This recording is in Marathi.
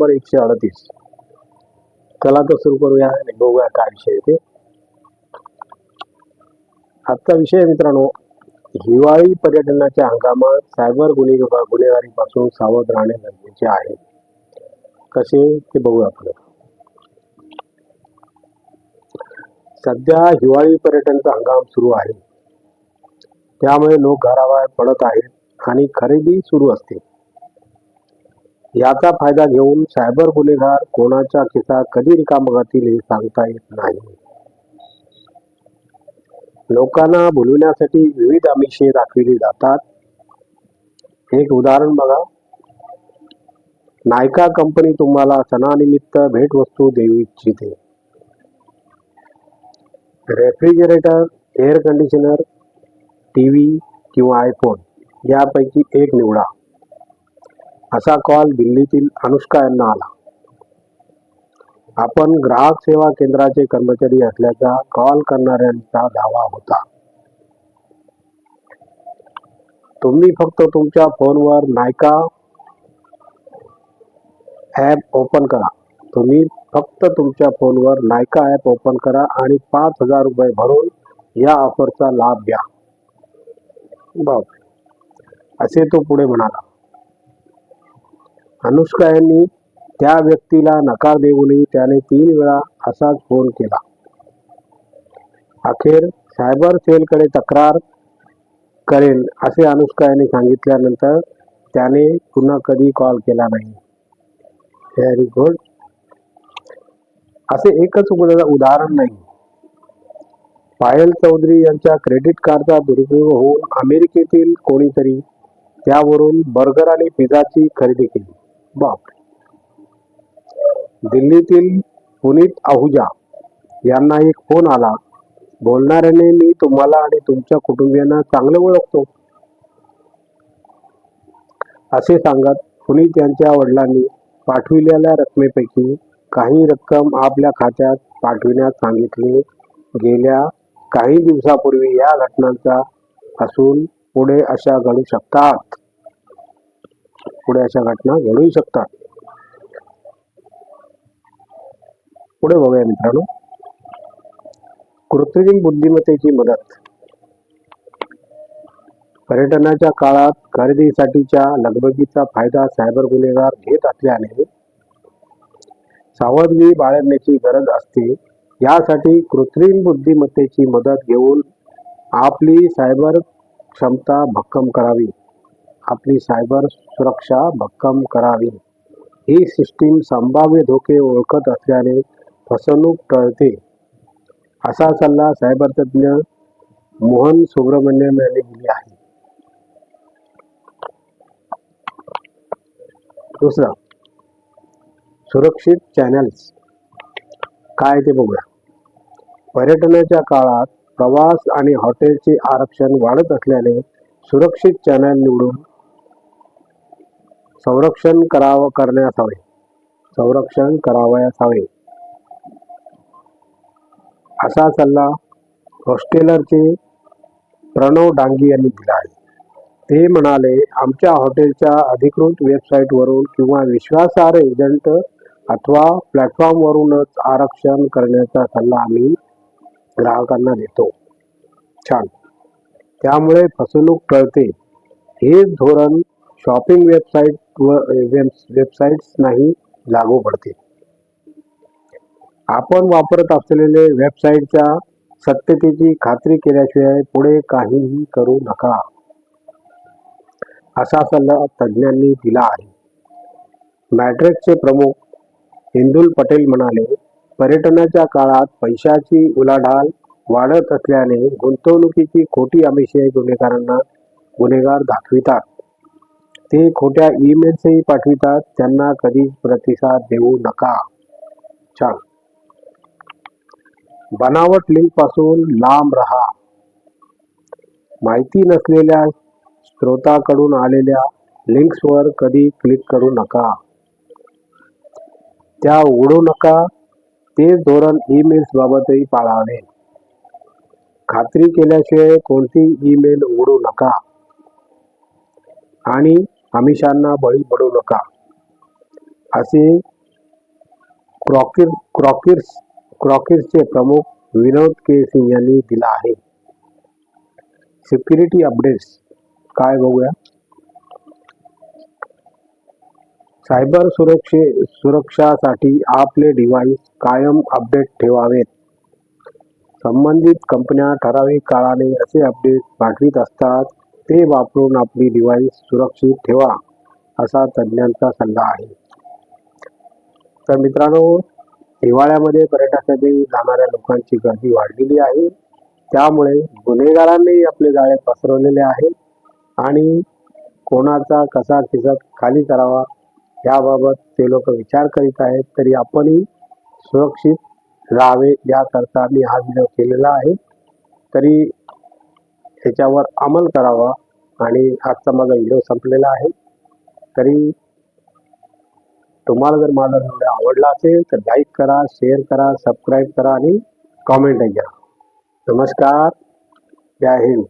नंबर एकशे अडतीस. चला तर सुरू करूया आणि बघूया काय विषय ते. आजचा विषय मित्रांनो हिवाळी पर्यटनाच्या हंगामात सायबर गुन्हे गुन्हेगारीपासून सावध राहणे गरजेचे आहे. कसे ते बघूया आपण सध्या हिवाळी पर्यटनचा हंगाम सुरू आहे. त्यामुळे लोक घराबाहेर पडत आहेत आणि खरेदी सुरू असते. याचा फायदा घेऊन सायबर गुन्हेगार कोणाच्या खिसा कधी रिकामा करतील हे सांगता येत नाही. लोकांना भुलविण्यासाठी विविध आमिषे दाखविली जातात. एक उदाहरण बघा. नायका कंपनी तुम्हाला सणानिमित्त भेटवस्तू देऊ इच्छिते. Refrigerator air conditioner T V किंवा आयफोन यापैकी एक निवडा. असा कॉल दिल्लीतील अनुष्का यांना आला. आपण ग्राहक सेवा केंद्राचे कर्मचारी असल्याचा कॉल करणाऱ्यांचा दावा होता. तुम्ही फक्त तुमच्या फोनवर नायका ॲप ओपन करा. तुम्ही फक्त तुमच्या फोनवर नायका ॲप ओपन करा आणि पाच हजार रुपये भरून या ऑफरचा लाभ घ्या. बाप असे तो पुढे म्हणाला. अनुष्का यांनी त्या व्यक्तीला नकार देऊनही त्याने तीन वेळा असाच फोन केला. अखेर सायबर सेलकडे तक्रार करेल असे अनुष्का यांनी सांगितल्यानंतर त्याने पुन्हा कधी कॉल केला नाही. व्हेरी गुड असे एकच उदाहरण नाही. पायल चौधरी यांच्या क्रेडिट कार्डचा दुरुपयोग होऊन अमेरिकेतील कोणीतरी त्यावरून बर्गर आणि पिझ्झाची खरेदी केली. बाप दिल्लीतील पुनीत आहुजा यांना एक फोन आला. बोलणाऱ्याने मी तुम्हाला आणि तुमच्या कुटुंबियांना चांगलं ओळखतो. असे सांगत पुनीत यांच्या वडिलांनी पाठविलेल्या रकमेपैकी काही रक्कम आपल्या खात्यात पाठविण्यास सांगितले. गेल्या काही दिवसापूर्वी या घटनांचा असून पुढे अशा घडू शकतात. पुढे अशा घटना घडू शकतात. पुढे बघूया मित्रांनो. कृत्रिम बुद्धिमत्तेची मदत. पर्यटनाच्या काळात खरेदीसाठीच्या लगबगीचा फायदा सायबर गुन्हेगार घेत असल्याने सावधगिरी बाळगण्याची गरज असते. यासाठी कृत्रिम बुद्धिमत्तेची मदत घेऊन आपली सायबर क्षमता भक्कम करावी. आपली सायबर सुरक्षा भक्कम करावी. ही सिस्टीम संभाव्य धोके ओळखत असल्याने फसवणूक टळते. असा सल्ला सायबर तज्ज्ञ मोहन सुब्रमण्यम यांनी दिली आहे. दुसरा सुरक्षित चॅनल्स काय ते बघूया. पर्यटनाच्या काळात प्रवास आणि हॉटेलचे आरक्षण वाढत असल्याने सुरक्षित चॅनल निवडून संरक्षण करावं करण्यास हवे संरक्षण करावयास हवे असा सल्ला हॉस्टेलरचे प्रणव डांगी यांनी दिला आहे. ते म्हणाले आमच्या हॉटेलच्या अधिकृत वेबसाईटवरून किंवा विश्वासार्ह एजंट अथवा प्लॅटफॉर्मवरूनच आरक्षण करण्याचा सल्ला आम्ही ग्राहकांना देतो. छान. त्यामुळे फसवणूक टळते. हे धोरण शॉपिंग वेबसाईट व वेबसाईट्स नाही लागू पडते आपण वापरत असलेले वेबसाईटच्या सत्यतेची खात्री केल्याशिवाय पुढे काहीही करू नका. असा सल्ला तज्ज्ञांनी दिला आहे. मॅट्रिक्सचे प्रमुख हिंदुल पटेल म्हणाले पर्यटनाच्या काळात पैशाची उलाढाल वाढत असल्याने गुंतवणुकीची खोटी अमिषय गुन्हेगारांना गुन्हेगार दाखवितात. ते खोट्या ईमेल्सही पाठवितात. त्यांना कधीच प्रतिसाद देऊ नका. छान. बनावट लिंकपासून लांब राहा. माहिती नसलेल्या स्रोताकडून आलेल्या लिंक्सवर कधी क्लिक करू नका. त्या उघडू नका. ते धोरण ईमेल्स बाबतही पाळावे. खात्री केल्याशिवाय कोणती ईमेल उघडू नका. आणि आमिषांना बळी पडू नका. असे क्रॉकिर क्रॉकिर्स क्रॉकिर्सचे प्रमुख विनोद के सिंग यांनी दिला आहे. सिक्युरिटी अपडेट्स काय बघूया? सायबर सुरक्षे सुरक्षासाठी आपले डिव्हाइस कायम अपडेट ठेवावेत. संबंधित कंपन्या ठराविक काळाने असे अपडेट पाठवित असतात ते वापरून आपली डिव्हाइस सुरक्षित ठेवा असा तज्ज्ञांचा सल्ला आहे. तर मित्रांनो हिवाळ्यामध्ये पर्यटनासाठी जाणाऱ्या लोकांची गर्दी वाढलेली आहे. त्यामुळे गुन्हेगारांनी आपले जाळे पसरवलेले आहे आणि कोणाचा कसा खिसत खाली करावा याबाबत ते लोक विचार करीत आहेत. तरी आपणही सुरक्षित राहावे याकरता मी हा व्हिडिओ केलेला आहे. तरी ह्याच्यावर अंमल करावा आणि आजचा माझा व्हिडिओ संपलेला आहे. तरी तुम्हाला जर माझा व्हिडिओ आवडला असेल तर लाईक करा शेअर करा सबस्क्राईब करा आणि कॉमेंटही करा. नमस्कार. जय हिंद.